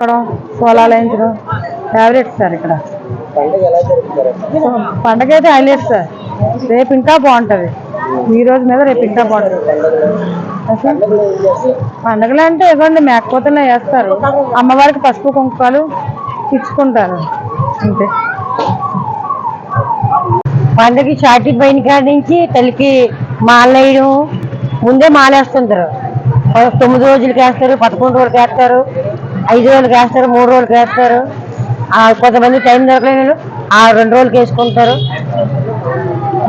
ఎక్కడం సోలాలు వేయించడం. Favourite sir ఇక్కడ. పండుగ అయితే హైలైట్ సార్. రేపు ఇంకా బాగుంటుంది. ఈ రోజు మీద రేపు ఇంకా బాగుంటుంది. పండుగలో అంటే ఇవ్వండి మేకపోతలే వేస్తారు. అమ్మవారికి పసుపు కుంకాలు ఇచ్చుకుంటారు. అంతే. పండగకి షార్టీ పైన కాడి నుంచి తల్లికి మాల వేయడం. ముందే మాలేస్తుంటారు. తొమ్మిది రోజులకి వేస్తారు పదకొండు రోజులకి వేస్తారు. ఐదు రోజులు వేస్తారు మూడు రోజులు వేస్తారు కొంతమంది టైం దొరకలేని ఆ రెండు రోజులకి వేసుకుంటారు.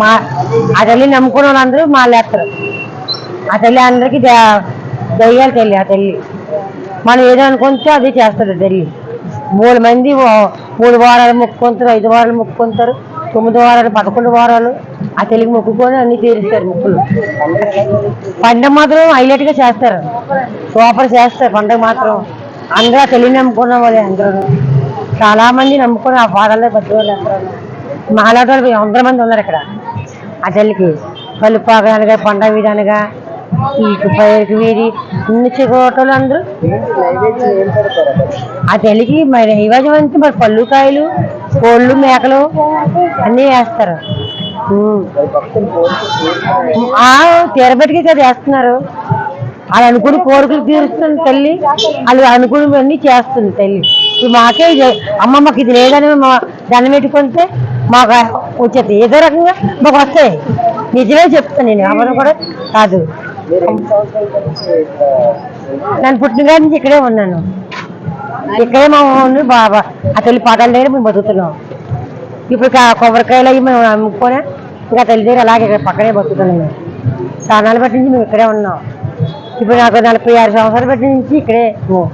మా ఆ తల్లి నమ్ముకున్న వాళ్ళందరూ మాలేస్తారు ఆ తల్లి అందరికీ దయ్యాలి తల్లి ఆ తల్లి. మనం ఏదో అనుకుంటే అది చేస్తారు తల్లి. మూడు మంది మూడు వారాలు మొక్కుకుంటారు ఐదు వారాలు మొక్కుకుంటారు తొమ్మిది వారాలు పదకొండు వారాలు. ఆ తల్లికి మొక్కుకొని అన్ని తీరుస్తారు మొక్కులు. పండగ మాత్రం హైలైట్గా చేస్తారు. సూపర్ చేస్తారు పండగ మాత్రం. అందరూ తెలియని తల్లిని నమ్ముకున్న వాళ్ళే అందరూ. చాలా మంది నమ్ముకుని ఆ పాదాలే బతి వాళ్ళు అందరూ. మాలాంటి వాళ్ళు వందల మంది ఉన్నారు ఇక్కడ. ఆ తల్లికి కలుపాక అనగా పండగ వీధి అనగా ఈ పైకి వీధి ఇన్ని చిగోటలు అందరూ. ఆ తల్లికి మరి నైవేద్యం అంటే మరి పళ్ళు కాయలు కోళ్ళు మేకలు అన్నీ వేస్తారు. ఆ తీరబెట్టికి కదా వేస్తున్నారు. వాళ్ళు అనుకుని కోరికలు తీరుస్తుంది తల్లి. వాళ్ళు అనుకున్నవన్నీ చేస్తుంది తల్లి. ఇప్పుడు మాకే ఇది అమ్మ మాకు ఇది లేదని మా దండం పెట్టుకుంటే మాకు వచ్చేది. ఏదో రకంగా మాకు వస్తాయి. నిజమే చెప్తాను నేను. ఎవరు కూడా కాదు. మీరు నుంచి నన్ను పుట్టిన నుంచి ఇక్కడే ఉన్నాను. ఇక్కడే మా ఉండి బాబా. ఆ తల్లి పాదాల దగ్గర మేము బతుకుతున్నాం. ఇప్పుడు కొబ్బరికాయలు అవి మేము అమ్ముకొని ఇంకా తల్లి దగ్గర అలాగే ఇక్కడ పక్కనే బతుకుతున్నాం మేము. స్నానాలు బట్టి నుంచి మేము ఇక్కడే ఉన్నాం. ఇప్పుడు నాకు నలభై ఆరు సంవత్సరాలు బట్టి నుంచి ఇక్కడే ఉన్నాం.